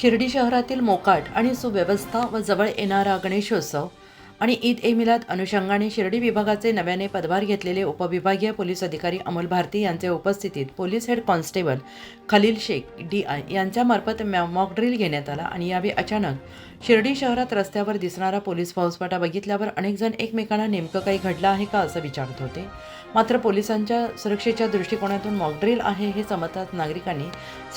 शिर्डी शहरातील मोकाट आणि सुव्यवस्था व जवळ येणारा गणेशोत्सव आणि ईद ए मिलाद अनुषंगाने शिर्डी विभागाचे नव्याने पदभार घेतलेले उपविभागीय पोलीस अधिकारी अमोल भारती यांच्या उपस्थितीत police head constable Khalil Shaikh D I यांच्यामार्फत मॉक ड्रिल घेण्यात आला आणि यावेळी अचानक शिर्डी शहरात रस्त्यावर दिसणारा पोलीस फौजफाटा बघितल्यावर अनेकजण एकमेकांना नेमकं काही घडलं आहे का असं विचारत होते. मात्र पोलिसांच्या सुरक्षेच्या दृष्टिकोनातून मॉकड्रिल आहे हे समजताच नागरिकांनी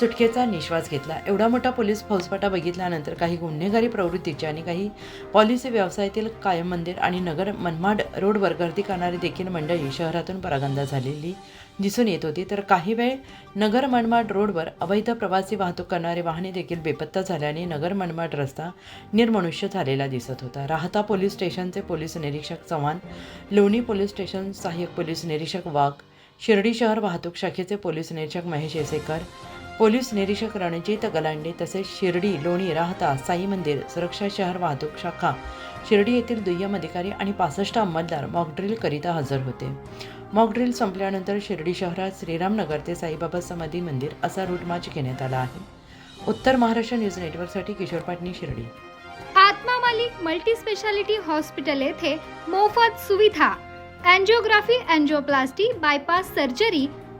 सुटकेचा निश्वास घेतला. एवढा मोठा पोलीस फौजफाटा बघितल्यानंतर काही गुन्हेगारी प्रवृत्तीचे आणि काही पॉलिसी व्यवसायातील कायम मंदिर आणि नगर मनमाड रोडवर गर्दी करणारी देखील मंडळी शहरातून परागंदा झालेली दिसून येत होती. तर काही वेळ नगर मनमाड रोडवर अवैध प्रवासी वाहतूक करणारे वाहने देखील बेपत्ता झाल्याने नगर मनमाड रस्ता निर्मनुष्य झालेला दिसत होता. राहता पोलीस स्टेशनचे पोलीस निरीक्षक चव्हाण लोणी पोलीस स्टेशन सहाय्यक पोलीस निरीक्षक वाघ शिर्डी शहर वाहतूक शाखेचे पोलीस निरीक्षक महेश येसेकर पोलीस निरीक्षक रणजित गलांडे तसेच शिर्डी लोणी राहता साई मंदिर सुरक्षा शहर वाहतूक शाखा शिर्डी येथील दुय्यम अधिकारी आणि पासष्ट अंमलदार मॉकड्रिल करिता हजर होते. मॉकड्रिल संपल्यानंतर शिर्डी शहरात श्रीरामनगर ते साईबाबा समाधी मंदिर असा रूटमार्च घेण्यात आला आहे. उत्तर महाराष्ट्र न्यूज नेटवर्कसाठी Kishor Patni Shirdi. Atma Malik multi speciality hospital येथे मोफत सुविधा अँजिओग्राफी अँजिओप्लास्टी बायपास सर्जरी